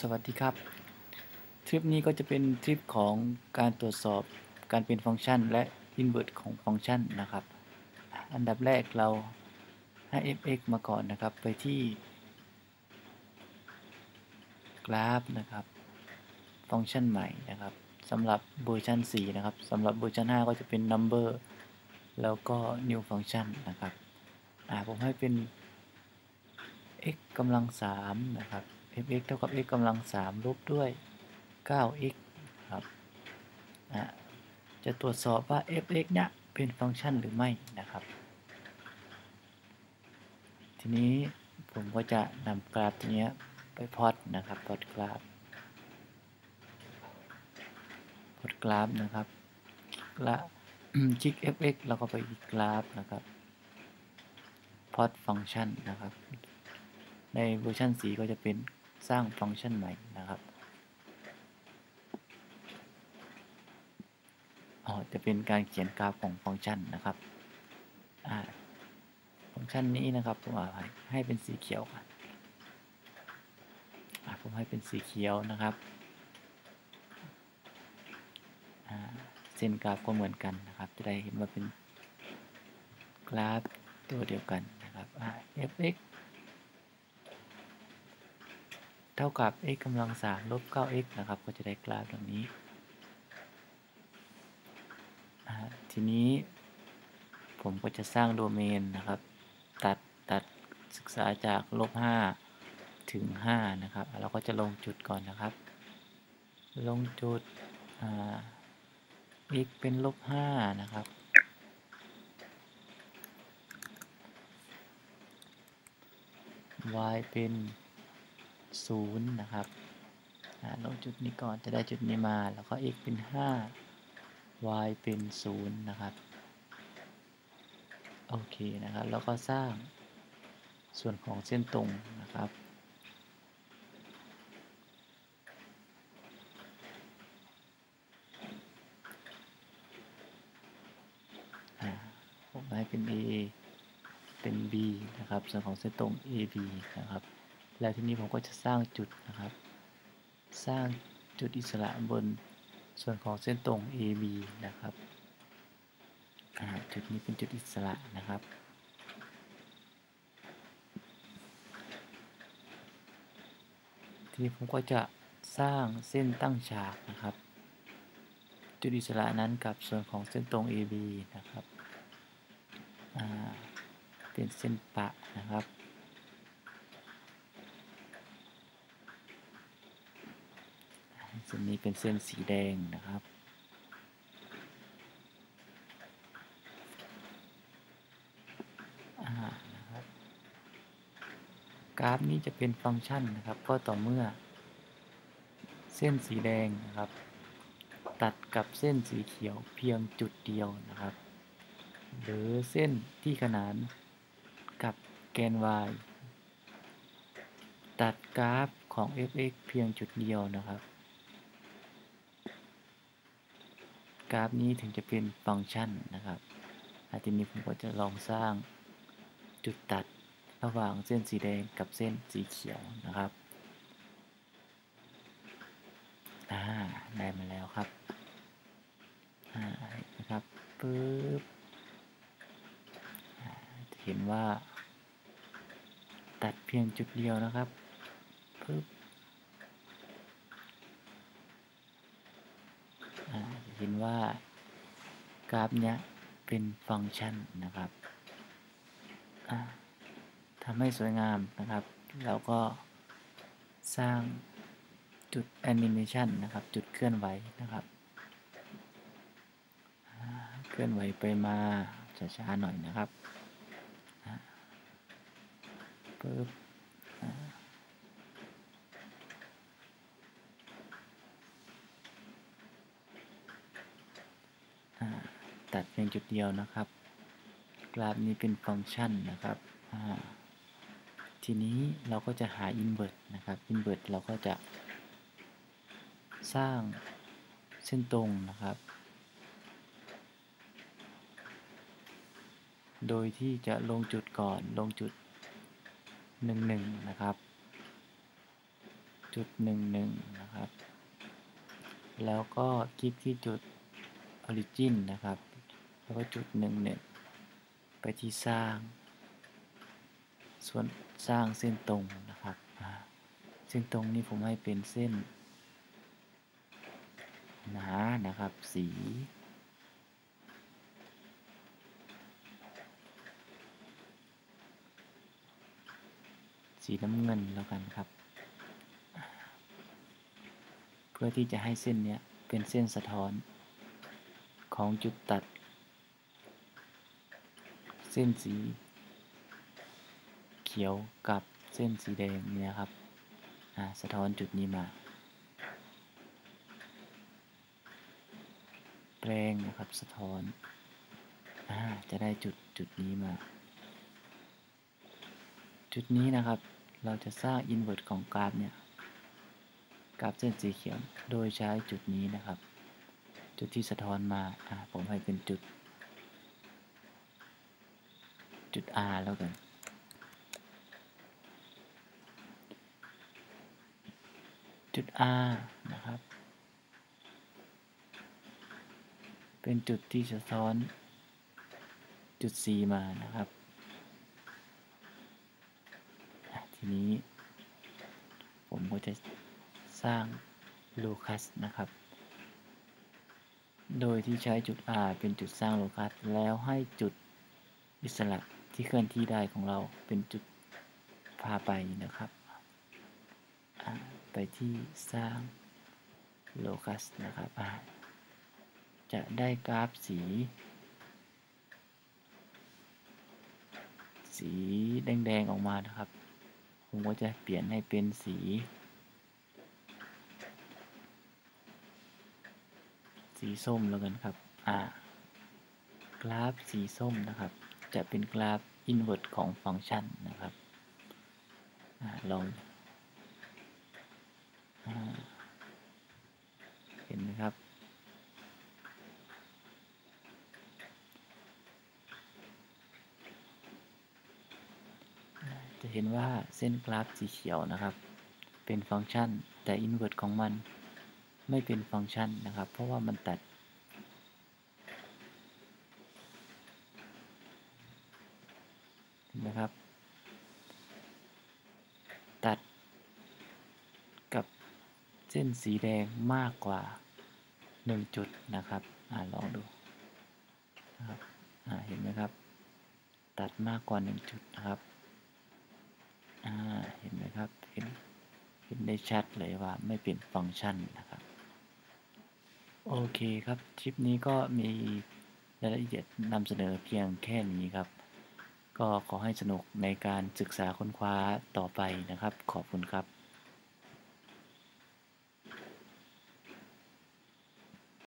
สวัสดีครับ ทริปนี้ก็จะเป็นทริปของการตรวจสอบการเป็นฟังก์ชันและ invert ของฟังก์ชันนะครับ อันดับแรกเราให้ fx มาก่อนนะครับ ไปที่ กราฟนะครับ ฟังก์ชันใหม่นะครับสำหรับเวอร์ชัน4นะครับสำหรับเวอร์ชัน5 ก็จะเป็น number แล้วก็ new function นะครับผมให้เป็น x กำลัง3นะครับ fx เท่ากับ x กำลัง3ลบด้วย 9x ครับจะตรวจสอบว่า fx เนี่ยเป็นฟังก์ชันหรือไม่นะครับ ทีนี้ผมก็จะนำกราฟตัวนี้ไปพอดนะครับพอดกราฟพอดกราฟนะครับและคลิก fx แล้วก็ไปอีกกราฟนะครับพอดฟังก์ชันนะครับ ในเวอร์ชัน4ก็จะเป็น สร้างฟังก์ชันใหม่นะครับอ๋อจะเป็นการเขียนกราฟของฟังก์ชันนะครับอ่าฟังก์ชันนี้นะครับผมอาให้เป็นสีเขียวกันผมให้เป็นสีเขียวนะครับเส้นกราฟก็เหมือนกันนะครับ จะได้เห็นว่าเป็นกราฟตัวเดียวกันนะครับ fx เท่ากับ x กำลัง3ลบ 9x นะครับ ก็จะได้กราฟตรงนี้ทีนี้ผมก็จะสร้างโดเมนนะครับ ตัดตัดศึกษาจากลบ 5 ถึง 5 นะครับ เราก็จะลงจุดก่อนนะครับ ลงจุด x เป็นลบ 5 นะครับ y เป็น ศูนย์นะครับลงจุดนี้ก่อนจะได้จุดนี้มาแล้วก็ x เป็น 5 y เป็น 0 นะครับโอเคนะครับ แล้วก็สร้างส่วนของเส้นตรงนะครับ ผมให้เป็น a เป็น b นะครับ ส่วนของเส้นตรง ab นะครับ แล้วทีนี้ผมก็จะสร้างจุดนะครับ สร้างจุดอิสระบนส่วนของเส้นตรง AB นะครับจุดนี้เป็นจุดอิสระนะครับ ทีนี้ผมก็จะสร้างเส้นตั้งฉากนะครับ จุดอิสระนั้นกับส่วนของเส้นตรง AB นะครับเป็นเส้นปะนะครับ เส้นนี้เป็นเส้นสีแดงนะครับนะครับ กราฟนี้จะเป็นฟังก์ชันนะครับ ก็ต่อเมื่อ เส้นสีแดงนะครับ ตัดกับเส้นสีเขียวเพียงจุดเดียวนะครับ หรือเส้นที่ขนานกับแกน y ตัดกราฟของ fx เพียงจุดเดียวนะครับ กราฟนี้ถึงจะเป็นฟังก์ชันนะครับอาทีนี้ผมก็จะลองสร้างจุดตัดระหว่างเส้นสีแดงกับเส้นสีเขียวนะครับอ่าได้มาแล้วครับอ่านะครับปึ๊บจะเห็นว่า ตัดเพียงจุดเดียวนะครับปึ๊บ เห็นว่ากราฟเนี้ยเป็นฟังก์ชันนะครับทำให้สวยงามนะครับ แล้วก็สร้างจุดแอนิเมชันนะครับ จุดเคลื่อนไหวนะครับเคลื่อนไหวไปมาช้าๆหน่อยนะครับปึ๊บตัดเพียงจุดเดียวนะครับ กราฟนี้เป็นฟังก์ชันนะครับ ทีนี้เราก็จะหา invert นะครับ invert เราก็จะ สร้างเส้นตรงนะครับ โดยที่จะลงจุดก่อนลงจุด 1 1 นะครับ จุดหนึ่งหนึ่งนะครับ แล้วก็คลิกที่จุด origin นะครับ แล้วก็จุดหนึ่งหนึ่งไปที่สร้าง ส่วนสร้างเส้นตรงนะครับ เส้นตรงนี้ผมให้เป็นเส้นหนานะครับ สีสีน้ำเงินแล้วกันครับ เพื่อที่จะให้เส้นเนี้ยเป็นเส้นสะท้อนของจุดตัด เส้นสี เขียวกับเส้นสีแดงนี่ยครับสะท้อนจุดนี้มาแปลงนะครับ สะท้อนอจะได้จุดจุดนี้มา จุดนี้นะครับ เราจะสร้างอินเวอร์ตของกราฟเนี่ย กราฟเส้นสีเขียว โดยใช้จุดนี้นะครับ จุดที่สะท้อนมา อ่า ผมให้เป็นจุด จุด R แล้วกัน จุด R นะครับ เป็นจุดที่สะท้อนจุด C มานะครับ ทีนี้ ผมก็จะสร้างโลคัสนะครับ โดยที่ใช้จุด R เป็นจุดสร้างโลคัสแล้วให้จุดอิสระ ที่เคลื่อนที่ได้ของเราเป็นจุดพาไปนะครับ ไปที่สร้างโลคัสนะครับ จะได้กราฟสี สีแดงๆออกมานะครับ ผมก็จะเปลี่ยนให้เป็นสีสีส้มแล้วกันครับ อ่า กราฟสีส้มนะครับ จะเป็นกราฟอินเวอร์ตของฟังก์ชันนะครับอลองเห็นไหมครับ จะเห็นว่าเส้นกราฟสีเขียวนะครับ เป็นฟังก์ชันแต่อินเวอร์ตของมันไม่เป็นฟังก์ชันนะครับ เพราะว่ามันตัด เห็ นไหมครับ ตัดกับเส้นสีแดงมากกว่า 1 จุดนะครับอลองดูนะครับเห็นไหมครับ ตัดมากกว่า 1 จุดนะครับเห็นไหมครับเห็นเห็นได้ชัดเลยว่าไม่เป็นฟังก์ชันนะครับโอเคครับคลิปนี้ก็มีรายละเอียดนำเสนอเพียงแค่นี้ครับ ก็ขอให้สนุกในการศึกษาค้นคว้าต่อไปนะครับ ขอบคุณครับ